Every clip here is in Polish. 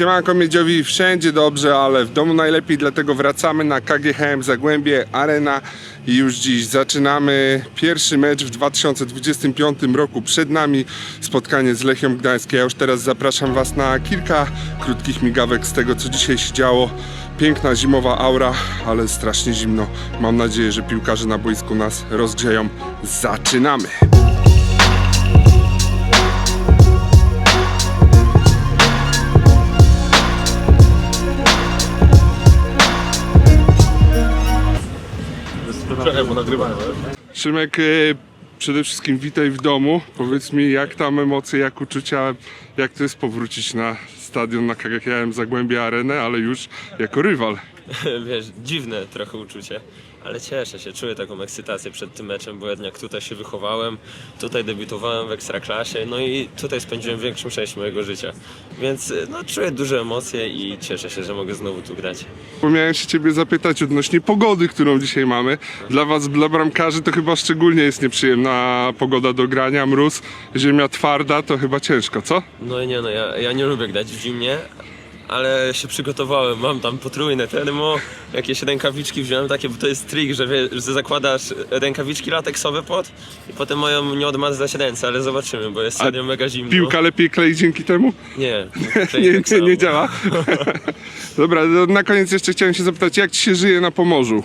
Siemanko Miedziowi, wszędzie dobrze, ale w domu najlepiej, dlatego wracamy na KGHM Zagłębie Arena i już dziś zaczynamy pierwszy mecz w 2025 roku. Przed nami spotkanie z Lechią Gdańsk. Ja już teraz zapraszam Was na kilka krótkich migawek z tego, co dzisiaj się działo. Piękna zimowa aura, ale strasznie zimno. Mam nadzieję, że piłkarze na boisku nas rozgrzeją. Zaczynamy! Czekaj, bo nagrywamy. Szymek, e, przede wszystkim witaj w domu. Powiedz mi, jak tam emocje, jak uczucia, jak to jest powrócić na stadion na KGHM Zagłębia Arenę, ale już jako rywal. Wiesz, dziwne trochę uczucie, ale cieszę się, czuję taką ekscytację przed tym meczem, bo jednak tutaj się wychowałem, tutaj debiutowałem w Ekstraklasie, no i tutaj spędziłem większą część mojego życia. Więc no, czuję duże emocje i cieszę się, że mogę znowu tu grać. Miałem się ciebie zapytać odnośnie pogody, którą dzisiaj mamy. Dla was, dla bramkarzy, to chyba szczególnie jest nieprzyjemna pogoda do grania, mróz, ziemia twarda, to chyba ciężko, co? No i nie no, ja, ja nie lubię grać w zimnie, ale się przygotowałem, mam tam potrójne termo, jakieś rękawiczki wziąłem takie, bo to jest trik, że, wie, że zakładasz rękawiczki lateksowe pod i potem mają nie odmarzać ręce, ale zobaczymy, bo jest serio mega zimno. Piłka lepiej klei dzięki temu? Nie, Nie, tak nie, samo. nie działa. Dobra, na koniec jeszcze chciałem się zapytać, jak ci się żyje na Pomorzu?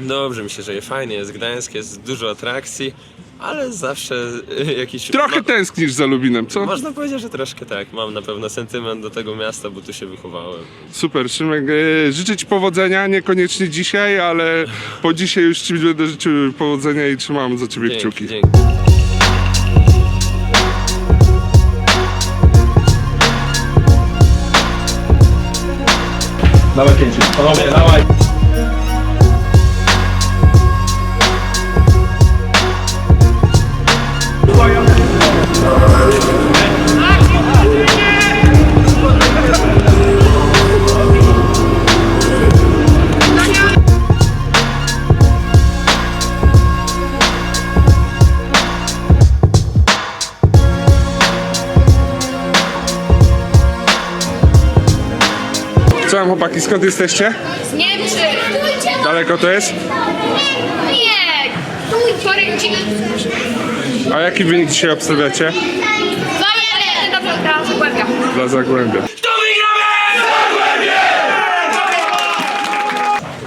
Dobrze mi się żyje, fajnie jest Gdańsk, jest dużo atrakcji, ale zawsze y, jakiś... Trochę ma- tęsknisz za Lubinem, co? Można powiedzieć, że troszkę tak. Mam na pewno sentyment do tego miasta, bo tu się wychowałem. Super, Szymek, e, życzę Ci powodzenia, niekoniecznie dzisiaj, ale po dzisiaj już Ci będę życzył powodzenia i trzymam za Ciebie kciuki. dzięki. Dawaj pięciu. Panowie, dawaj. Co tam chłopaki, skąd jesteście? Z Niemczech! Daleko to jest? Nie! Mój poręcznik! A jaki wynik dzisiaj obstawiacie? Zajadę do do Zagłębia. Dla Zagłębia.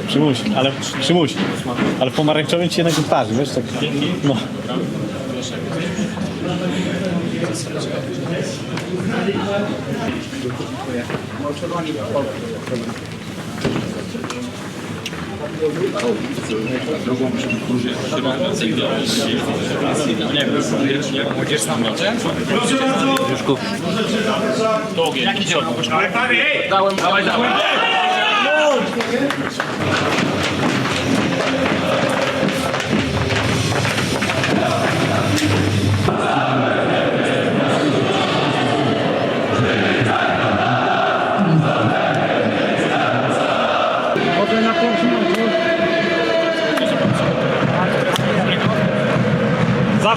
Przymuś, ale przymuś. Ale w pomarańczowym ci jednak twarzy, wiesz, tak. No. Drugą realizacyjną nie wiem, młodzież sama. Proszę bardzo! Brzuszków. To ogień. Jaki dział? Dałem, dałem, dałem.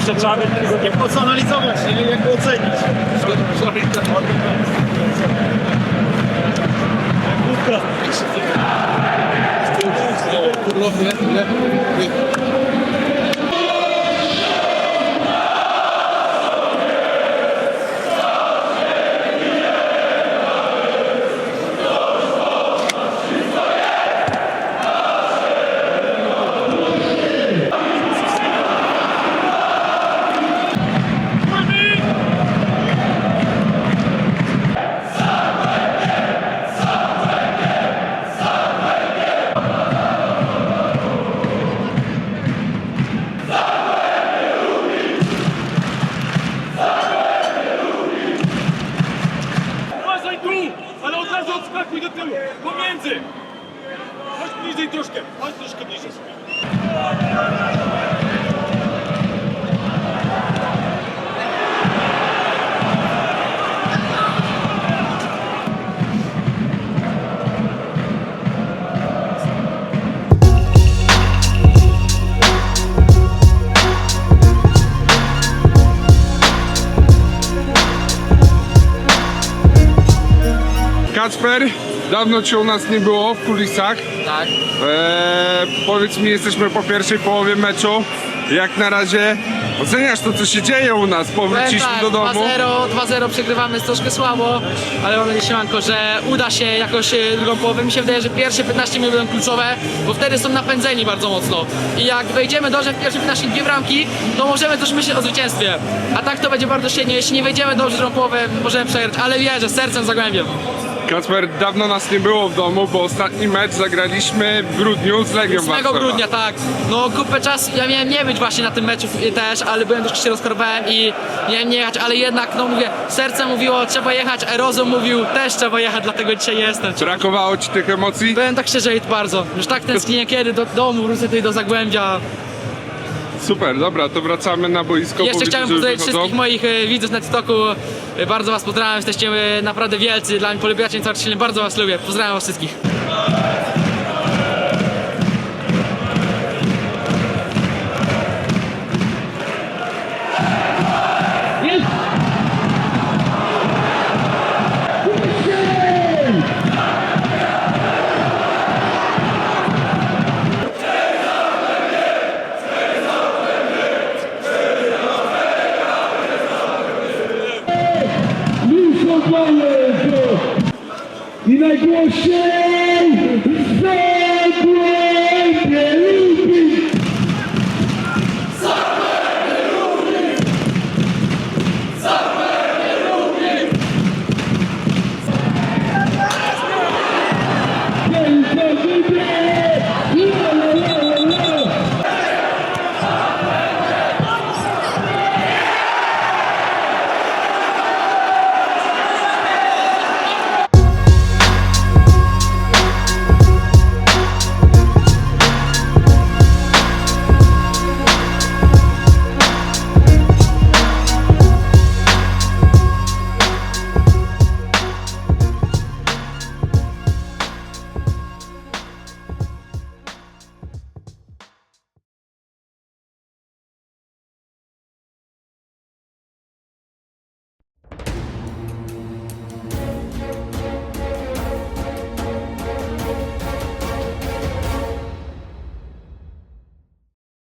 Zawsze trzeba jak poanalizować, nie? Jak ocenić. Uważaj odskakuj do tyłu, pomiędzy. Chodź bliżej troszkę, chodź troszkę bliżej. Kacper, dawno cię u nas nie było w kulisach. Tak. Eee, powiedz mi, jesteśmy po pierwszej połowie meczu. Jak na razie oceniasz to, co się dzieje u nas? Powróciliśmy tak, do domu. 2-0, 2-0 przegrywamy jest troszkę słabo, ale mam nadzieję, Siemanko, że uda się jakoś e, drugą połowę. Mi się wydaje, że pierwsze 15 minut będą kluczowe, bo wtedy są napędzeni bardzo mocno. I jak wejdziemy dobrze w pierwsze 15 dwie bramki, to możemy też myśleć o zwycięstwie. A tak to będzie bardzo średnio. Jeśli nie wejdziemy dobrze w drugą połowę, możemy przegrać, ale wierzę, sercem zagłębiem. Kacper, dawno nas nie było w domu, bo ostatni mecz zagraliśmy w grudniu z Legią 8 Warszawa. grudnia, tak. No kupę czas, ja miałem nie być właśnie na tym meczu też, ale byłem troszkę się rozkorowałem i miałem nie jechać, ale jednak, no mówię, serce mówiło, trzeba jechać, a rozum mówił, też trzeba jechać, dlatego dzisiaj jestem. Brakowało ci tych emocji? Byłem tak szczerze bardzo, już tak tęsknię kiedy do domu, wrócę tutaj do Zagłębia. Super, dobra, to wracamy na boisko. Jeszcze bo chciałem pozdrowić wszystkich moich e, widzów na TikToku, E, bardzo was pozdrawiam, jesteście e, naprawdę wielcy, dla mnie polubiacie bardzo was lubię, pozdrawiam was wszystkich. shit!